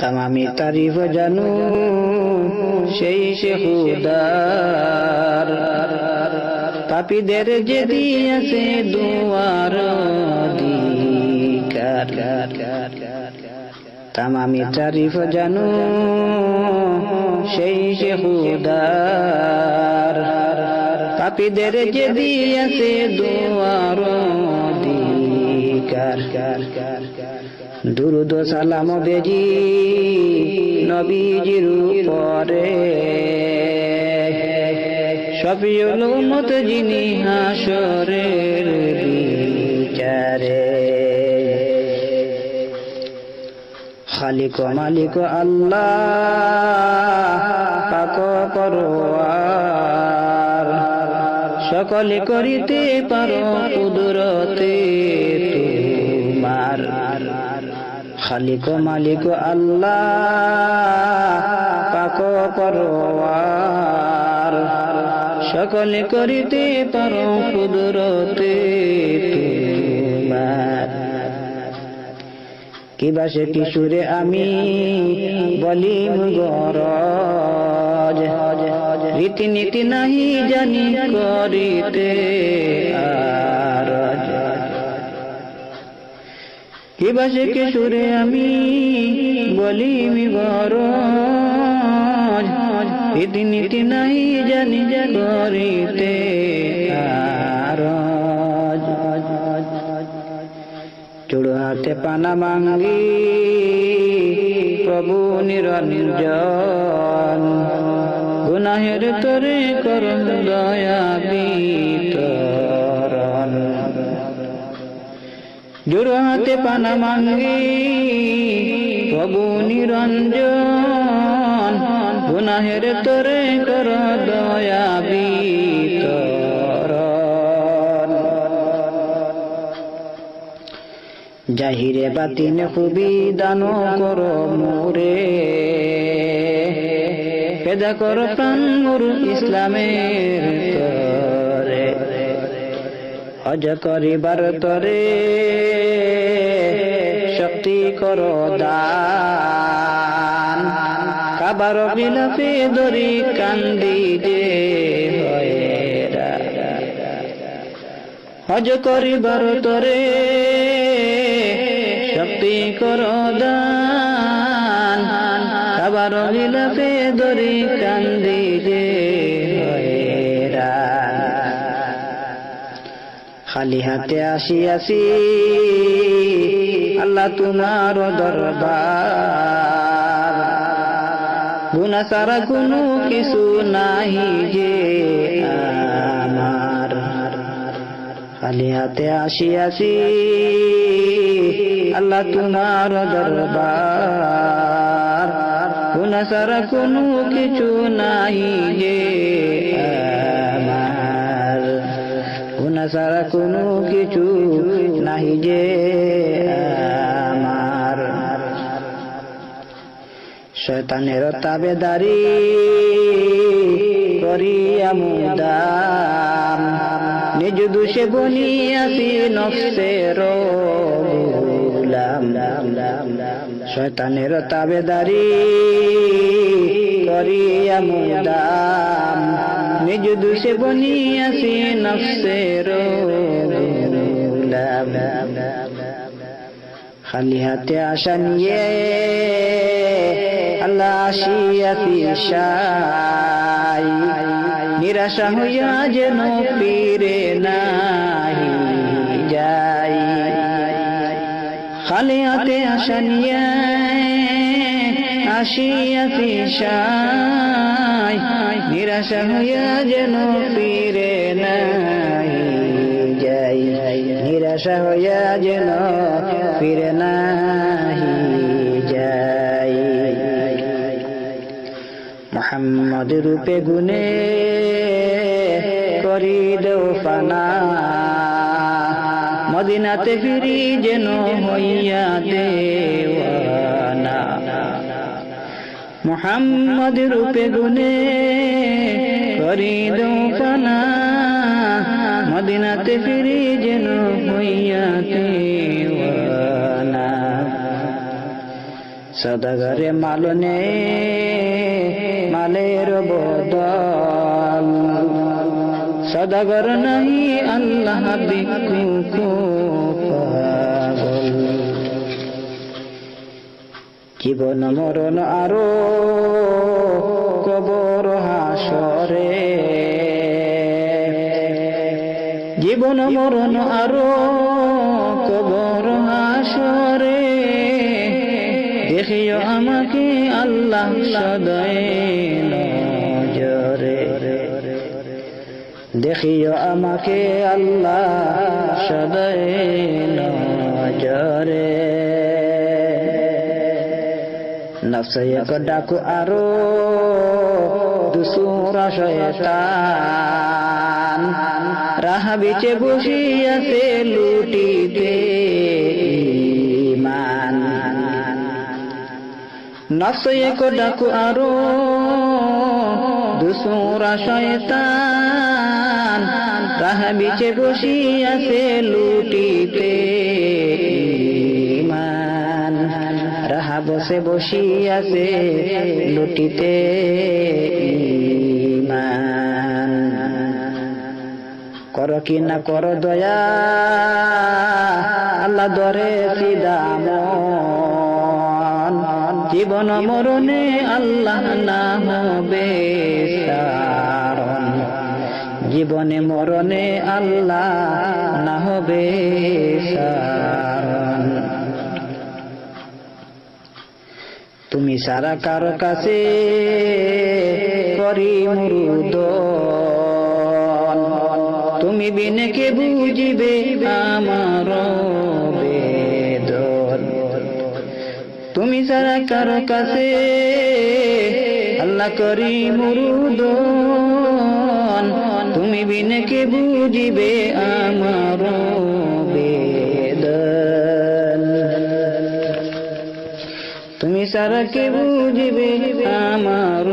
তামামি তারিফ জানু, সেই সে খুদার পাপীদের যে দিয়েছে দুয়ার তামামি তারিফ জানু, সেই সে খুদার পাপীদের যে দিয়েছে দুয়ার অধিকার। দুরুদ সালাম বেজি নবীজির উপরে সফিউল উম্মত যিনি হাসরের বিচারে। খালিক মালিক আল্লাহ, পাক পরোয়ার। সকলে করিতে পারো কুদরতে। খালিক মালিক আল্লাহ, পাক পরোয়ার সকলে করিতে পারো কুদরতে, তোমার। কিবা সে কিশোরে আমি বলি গরজ। রীতিনীতি নাহি জানি করিতে। কিবা সে কিশোরে আমি? বলি গরজ রীতিনীতি নাই জানি করিতে চুড়ো হাতে পানা মাঙ্গি প্রভু নিরঞ্জন। গুনাহের তরে কর দয়া বিতরণ জোড়ো হাতে পানা মাঙ্গি, প্রভু নিরঞ্জন, গুনাহের তরে কর দয়া বিতরণ। জাহিরে বাতিনে খুবই দান করো মোরে, পেদা করো প্রাণ ইসলামের হজ করিবার তরে শক্তি করো দান। কাবার বিলাপে দরি কান্দি যে হজ করিবার তরে শক্তি কর দান। আবার বিলাপে দরি কান্দি যে হয়েরা খালি হাতে আসি আসি আল্লাহ তোমার দরবার। গুনা সারা কোনো কিছু নাহি যে আমার। খালি হাতে আসি আসি আল্লাহ তোমার দরবার। গুনা সারা কোনো কিছু নাহি যে গুনা সারা কোনো কিছু নাহি যে আমার। শয়তানের তাবেদারি করিয়া মুদাম। নিজ দোষে বনিয়াছি গুলাম শয়তানের তাবেদারি করিয়া মুদাম। নিজ দোষে বনিয়াছি নফসের খালি হাতে আসা নিয়ে আল্লাহ আসিয়াছি সাই নিরাশা হইয়া যেন ফিরে নাই যাই। খালি হাতে আসা নিয়ে আসিয়াছি সাই নিরাশা হইয়া যেন ফিরে নাই। যাই। নিরাশা হইয়া যেন ফিরে নাহি যাই। মোহাম্মদ রূপে গুনে করি দেও ফানা মদিনাতে ফিরি যেন হইয়া দেওয়ানা মোহাম্মদ রূপে গুনে করি ফানা মদিনাতে ফিরি যেন হইয়া দেওয়ানা সদাগরে মালনে মালের বদল। সদাগর নাহি আল্লাহ বিকু জীবন মরণ আরও কবর হাসরে। জীবন মরণ আরও কবর হাসরে। দেখিও আমাকে আল্লাহ সদয় দেখিও আমাকে আল্লাহ সদয় নজরে। নফসয়ক ডাকু আরও দুসুরা শয়তান। রাহা বিচে বসিয়াছে লুটিতে ইমান নফসয়ক ডাকু আরও দুসুরা শয়তান। রাহা বিচে বসিয়াছে লুটিতে বসে বসিয়াছে লুটিতে ইমান। কর কি না কর দয়া, আল্লাহ দরে সিদাম জীবন মরণে আল্লাহ না হবে সারণ জীবনে মরণে আল্লাহ না হবে সারণ সারা কারও কাছে করি মুরুদ তুমি বিনে কে বুঝিবে আমার তুমি সারা কারও কাছে আল্লাহ করি মুরুদ তুমি বিনে কে বুঝিবে আমার সারা কে বুঝবে? আমার